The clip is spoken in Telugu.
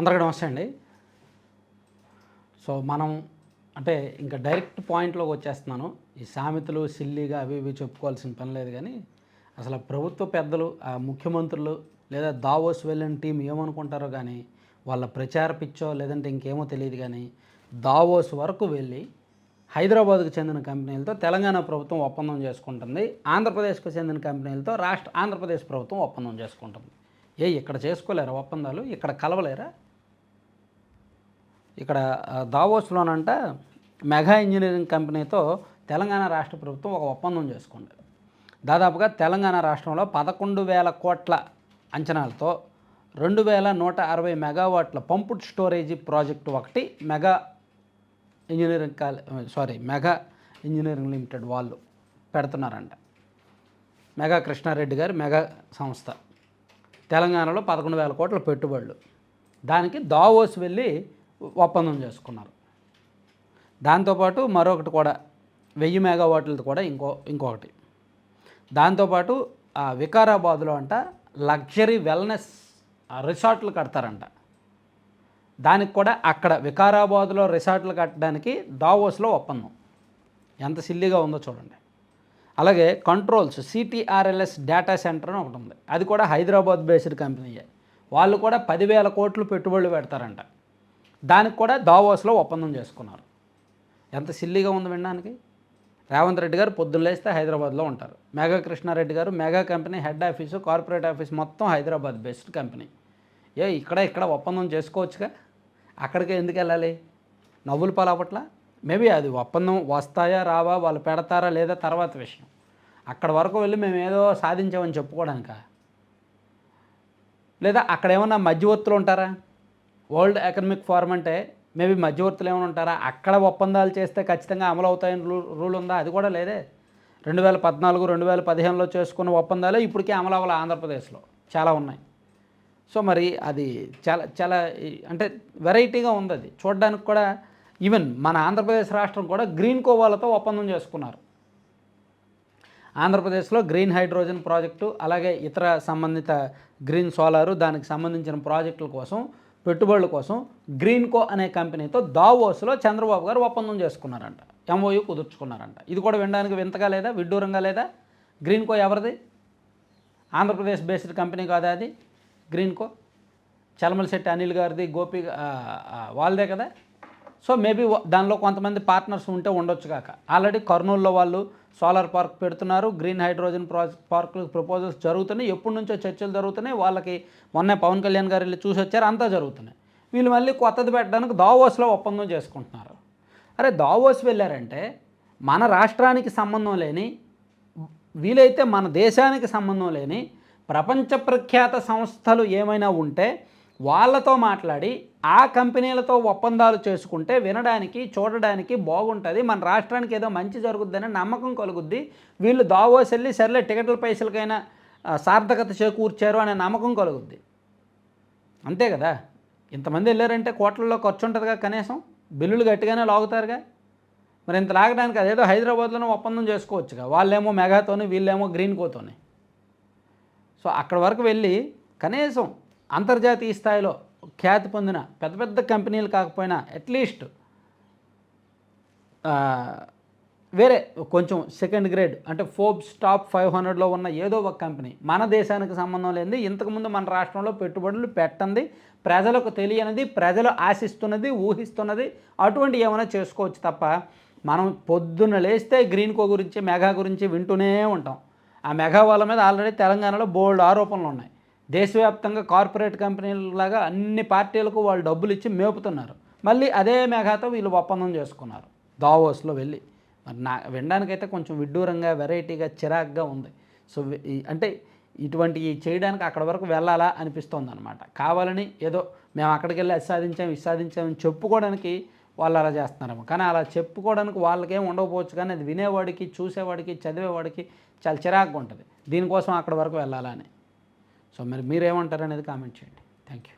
అందరికీ నమస్తే అండి సో మనం అంటే ఇంకా డైరెక్ట్ పాయింట్లోకి వచ్చేస్తున్నాను. ఈ సామెతలు సిల్లీగా అవి ఇవి చెప్పుకోవాల్సిన పని లేదు కానీ అసలు ప్రభుత్వ పెద్దలు ఆ ముఖ్యమంత్రులు లేదా దావోస్ వెళ్ళిన టీం ఏమనుకుంటారో కానీ వాళ్ళ ప్రచార పిచ్చో లేదంటే ఇంకేమో తెలియదు కానీ దావోస్ వరకు వెళ్ళి హైదరాబాద్కు చెందిన కంపెనీలతో తెలంగాణ ప్రభుత్వం ఒప్పందం చేసుకుంటుంది. ఆంధ్రప్రదేశ్కు చెందిన కంపెనీలతో రాష్ట్ర ఆంధ్రప్రదేశ్ ప్రభుత్వం ఒప్పందం చేసుకుంటుంది. ఏ ఇక్కడ చేసుకోలేరా ఒప్పందాలు? ఇక్కడ కలవలేరా? ఇక్కడ దావోస్లోనంట మెగా ఇంజనీరింగ్ కంపెనీతో తెలంగాణ రాష్ట్ర ప్రభుత్వం ఒక ఒప్పందం చేసుకుంది. దాదాపుగా తెలంగాణ రాష్ట్రంలో పదకొండు వేల కోట్ల అంచనాలతో రెండు వేల నూట అరవై మెగావాట్ల పంపుడ్ స్టోరేజీ ప్రాజెక్టు ఒకటి మెగా ఇంజనీరింగ్ కాలే సారీ మెగా ఇంజనీరింగ్ లిమిటెడ్ వాళ్ళు పెడుతున్నారంట. మెగా కృష్ణారెడ్డి గారి మెగా సంస్థ. తెలంగాణలో పదకొండు వేల కోట్ల పెట్టుబడులు. దానికి దావోస్ వెళ్ళి ఒప్పందం చేసుకున్నారు. దాంతోపాటు మరొకటి కూడా వెయ్యి మెగావాట్లది కూడా ఇంకో ఇంకొకటి. దాంతోపాటు ఆ వికారాబాద్లో అంట లగ్జరీ వెల్నెస్ రిసార్ట్లు కడతారంట. దానికి కూడా అక్కడ వికారాబాద్లో రిసార్ట్లు కట్టడానికి దావోస్లో ఒప్పందం. ఎంత సిల్లీగా ఉందో చూడండి. అలాగే కంట్రోల్స్ సిటీఆర్ఎల్ఎస్ డేటా సెంటర్ అని ఒకటి ఉంది. అది కూడా హైదరాబాద్ బేస్డ్ కంపెనీయే. వాళ్ళు కూడా పదివేల కోట్లు పెట్టుబడులు పెడతారంట. దానికి కూడా దావోస్లో ఒప్పందం చేసుకున్నారు. ఎంత సిల్లీగా ఉంది వినడానికి? రేవంత్ రెడ్డి గారు పొద్దున్న లేస్తే హైదరాబాద్లో ఉంటారు. Mega Krishna Reddy garu mega company head office corporate office మొత్తం హైదరాబాద్ బెస్ట్ కంపెనీ. ఏ ఇక్కడ ఇక్కడ ఒప్పందం చేసుకోవచ్చుగా? అక్కడికి ఎందుకు వెళ్ళాలి? నవ్వులు పాలపట్ల మేబీ అది ఒప్పందం వస్తాయా రావా వాళ్ళు పెడతారా లేదా తర్వాత విషయం. అక్కడ వరకు వెళ్ళి మేము ఏదో సాధించామని చెప్పుకోవడానిక? లేదా అక్కడ ఏమన్నా మధ్యవర్తులు ఉంటారా? వరల్డ్ ఎకనమిక్ ఫోరం అంటే మేబీ మధ్యవర్తులు ఏమైనా ఉంటారా? అక్కడ ఒప్పందాలు చేస్తే ఖచ్చితంగా అమలు అవుతాయని రూ- రూల్ ఉందా? అది కూడా లేదే. రెండు వేల పద్నాలుగు రెండు వేల పదిహేనులో చేసుకున్న ఒప్పందాలే ఇప్పటికే అమలు అవ్వాలి ఆంధ్రప్రదేశ్లో. చాలా ఉన్నాయి. సో మరి అది చాలా చాలా అంటే వెరైటీగా ఉంది అది. చూడడానికి కూడా ఈవెన్ మన ఆంధ్రప్రదేశ్ రాష్ట్రం కూడా గ్రీన్ కోవాలతో ఒప్పందం చేసుకున్నారు. ఆంధ్రప్రదేశ్లో గ్రీన్ హైడ్రోజన్ ప్రాజెక్టు అలాగే ఇతర సంబంధిత గ్రీన్ సోలారు దానికి సంబంధించిన ప్రాజెక్టుల కోసం పెట్టుబడుల కోసం గ్రీన్ కో అనే కంపెనీతో దావోస్లో చంద్రబాబు గారు ఒప్పందం చేసుకున్నారంట. ఎంఓయూ కుదుర్చుకున్నారంట. ఇది కూడా వినడానికి వింతగా లేదా విడ్డూరంగా లేదా? గ్రీన్కో ఎవరిది? ఆంధ్రప్రదేశ్ బేస్డ్ కంపెనీ కాదా అది? గ్రీన్కో? చలమలశెట్టి అనిల్ గారిది గోపి వాళ్ళదే కదా? సో మేబీ దానిలో కొంతమంది పార్ట్నర్స్ ఉంటే ఉండొచ్చు కాక. ఆల్రెడీ కర్నూలులో వాళ్ళు సోలార్ పార్క్ పెడుతున్నారు. Green hydrogen project park proposals జరుగుతున్నాయి. ఎప్పటి నుంచో చర్చలు జరుగుతున్నాయి. వాళ్ళకి మొన్నే పవన్ కళ్యాణ్ గారు వెళ్ళి చూసి వచ్చారు. అంతా జరుగుతున్నాయి. వీళ్ళు మళ్ళీ కొత్తది పెట్టడానికి దావోస్లో ఒప్పందం చేసుకుంటున్నారు. అరే దావోస్ వెళ్ళారంటే మన రాష్ట్రానికి సంబంధం లేని వీలైతే మన దేశానికి సంబంధం లేని ప్రపంచ ప్రఖ్యాత సంస్థలు ఏమైనా ఉంటే వాళ్ళతో మాట్లాడి ఆ కంపెనీలతో ఒప్పందాలు చేసుకుంటే వినడానికి చూడడానికి బాగుంటుంది. మన రాష్ట్రానికి ఏదో మంచి జరుగుద్దని నమ్మకం కలుగుద్ది. వీళ్ళు దావోస్ వెళ్ళి సర్లే టికెట్ల పైసలకైనా సార్థకత చేకూర్చారు అనే నమ్మకం కలుగుద్ది. అంతే కదా? ఇంతమంది వెళ్ళారంటే కోట్లలో ఖర్చు ఉంటుందిగా కనీసం? బిల్లులు గట్టిగానే లాగుతారుగా? మరి ఇంత లాగడానికి అదేదో హైదరాబాద్లోనే ఒప్పందం చేసుకోవచ్చుగా. వాళ్ళేమో మెగాతోని వీళ్ళేమో గ్రీన్ కోతోని. సో అక్కడ వరకు వెళ్ళి కనీసం అంతర్జాతీయ స్థాయిలో ఖ్యాతి పొందిన పెద్ద పెద్ద కంపెనీలు కాకపోయినా అట్లీస్ట్ వేరే కొంచెం సెకండ్ గ్రేడ్ అంటే ఫోర్బ్స్ టాప్ ఫైవ్ హండ్రెడ్లో ఉన్న ఏదో ఒక కంపెనీ మన దేశానికి సంబంధం లేనిది ఇంతకుముందు మన రాష్ట్రంలో పెట్టుబడులు పెట్టండి ప్రజలకు తెలియనిది ప్రజలు ఆశిస్తున్నది ఊహిస్తున్నది అటువంటి ఏమైనా చేసుకోవచ్చు తప్ప మనం పొద్దున్న లేస్తే గ్రీన్ కో గురించి మెగా గురించి వింటూనే ఉంటాం. ఆ మెగా వాళ్ళ మీద ఆల్రెడీ తెలంగాణలో బోల్డ్ ఆరోపణలు ఉన్నాయి. దేశవ్యాప్తంగా కార్పొరేట్ కంపెనీలలాగా అన్ని పార్టీలకు వాళ్ళు డబ్బులు ఇచ్చి మేపుతున్నారు. మళ్ళీ అదే మేఘాతో వీళ్ళు ఒప్పందం చేసుకున్నారు. దావోస్లో వెళ్ళి. మరి నా వినడానికైతే కొంచెం విడ్డూరంగా వెరైటీగా చిరాగ్గా ఉంది. సో అంటే ఇటువంటి చేయడానికి అక్కడ వరకు వెళ్ళాలా అనిపిస్తుంది అనమాట కావాలని ఏదో మేము అక్కడికి వెళ్ళి అది సాధించాం ఇది సాధించామని చెప్పుకోవడానికి వాళ్ళు అలా చేస్తున్నారేమో. కానీ అలా చెప్పుకోవడానికి వాళ్ళకేం ఉండకపోవచ్చు కానీ అది వినేవాడికి చూసేవాడికి చదివేవాడికి చాలా చిరాగ్గా ఉంటుంది. దీనికోసం అక్కడ వరకు వెళ్ళాలని సో మరి మీరేమంటారు అనేది కామెంట్ చేయండి. Thank you